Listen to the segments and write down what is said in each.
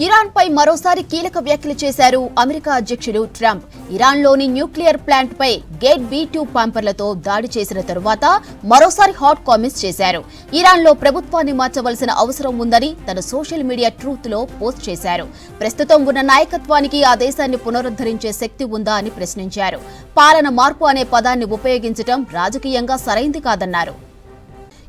Iran పై మరోసారి కీలక వ్యాఖ్యలు చేశారు అమెరికా అధ్యక్షుడు ట్రంప్. ఇరాన్లోని న్యూక్లియర్ ప్లాంట్ పై గేట్ బి టూ పాంపర్లతో దాడి చేసిన తరువాత మరోసారి హాట్ కామెంట్స్ చేశారు. ఇరాన్లో ప్రభుత్వాన్ని మార్చవలసిన అవసరం ఉందని తన సోషల్ మీడియా ట్రూత్లో పోస్ట్ చేశారు. ప్రస్తుతం ఉన్న నాయకత్వానికి ఆ దేశాన్ని పునరుద్ధరించే శక్తి ఉందా అని ప్రశ్నించారు. పాలన మార్పు అనే పదాన్ని ఉపయోగించడం రాజకీయంగా సరైంది కాదన్నారు.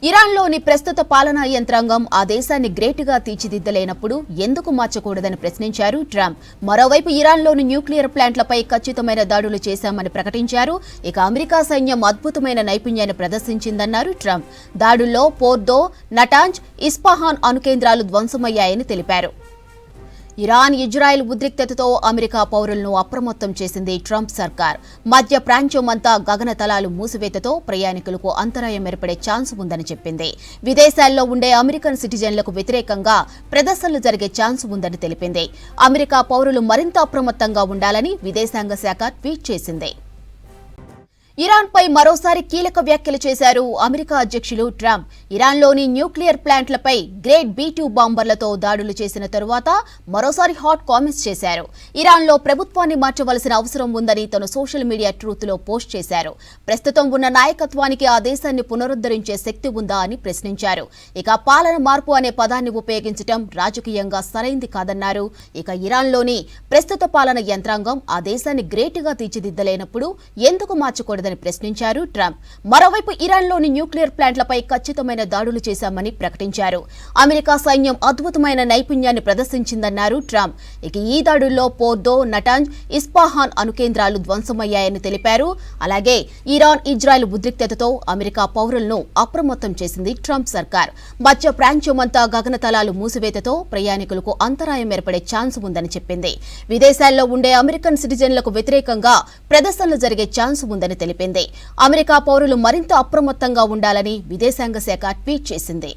ఇరాన్లోని ప్రస్తుత పాలనా యంత్రాంగం ఆ దేశాన్ని గ్రేట్గా తీర్చిదిద్దలేనప్పుడు ఎందుకు మార్చకూడదని ప్రశ్నించారు ట్రంప్. మరోవైపు ఇరాన్లోని న్యూక్లియర్ ప్లాంట్లపై ఖచ్చితమైన దాడులు చేశామని ప్రకటించారు. ఇక అమెరికా సైన్యం అద్భుతమైన నైపుణ్యాన్ని ప్రదర్శించిందన్నారు ట్రంప్. దాడుల్లో పోర్దో నటాంజ్ ఇస్పాహాన్ అణుకేంద్రాలు ధ్వంసమయ్యాయని తెలిపారు. ఇరాన్ ఇజ్రాయెల్ ఉద్రిక్తతతో అమెరికా పౌరులను అప్రమత్తం చేసింది ట్రంప్ సర్కార్. మధ్య ప్రాంత్యమంతా గగనతలాలు మూసివేతతో ప్రయాణికులకు అంతరాయం ఏర్పడే ఛాన్స్ ఉందని చెప్పింది. విదేశాల్లో ఉండే అమెరికన్ సిటిజన్లకు వ్యతిరేకంగా ప్రదర్శనలు జరిగే ఛాన్స్ ఉందని తెలిపింది. అమెరికా పౌరులు మరింత అప్రమత్తంగా ఉండాలని విదేశాంగ శాఖ ట్వీట్ చేసింది. ఇరాన్ పై మరోసారి కీలక వ్యాఖ్యలు చేశారు అమెరికా అధ్యక్షులు ట్రంప్. ఇరాన్లోని న్యూక్లియర్ ప్లాంట్లపై గ్రేట్ బీ టూ బాంబర్లతో దాడులు చేసిన తరువాత మరోసారి హాట్ కామెంట్స్ చేశారు. ఇరాన్లో ప్రభుత్వాన్ని మార్చవలసిన అవసరం ఉందని తను సోషల్ మీడియా ట్రూత్లో పోస్ట్ చేశారు. ప్రస్తుతం ఉన్న నాయకత్వానికి ఆ దేశాన్ని పునరుద్ధరించే శక్తి ఉందా అని ప్రశ్నించారు. ఇక పాలన మార్పు అనే పదాన్ని ఉపయోగించడం రాజకీయంగా సరైంది కాదన్నారు. ఇక ఇరాన్లోని ప్రస్తుత పాలన యంత్రాంగం ఆ దేశాన్ని గ్రేట్గా తీర్చిదిద్దలేనప్పుడు ఎందుకు మార్చకూడదని ప్రశ్నించారు ట్రంప్. మరోవైపు ఇరాన్లోని న్యూక్లియర్ ప్లాంట్లపై ఖచ్చితమైన దాడులు చేశామని ప్రకటించారు. అమెరికా సైన్యం అద్భుతమైన నైపుణ్యాన్ని ప్రదర్శించిందన్నారు ట్రంప్. ఇక ఈ దాడుల్లో పోర్దో నటాంజ్ ఇస్పాహాన్ అణుకేంద్రాలు ధ్వంసమయ్యాయని తెలిపారు. అలాగే ఇరాన్ ఇజ్రాయెల్ ఉద్రిక్తతతో అమెరికా పౌరులను అప్రమత్తం చేసింది ట్రంప్ సర్కార్. మధ్య ప్రాంత్యమంతా గగనతలాలు మూసివేతతో ప్రయాణికులకు అంతరాయం ఏర్పడే ఛాన్స్ ఉందని చెప్పింది. విదేశాల్లో ఉండే అమెరికన్ సిటిజన్లకు వ్యతిరేకంగా ప్రదర్శనలు జరిగే ఛాన్స్ ఉందని తెలిపింది. అమెరికా పౌరులు మరింత అప్రమత్తంగా ఉండాలని విదేశాంగ శాఖ ట్వీట్ చేసింది.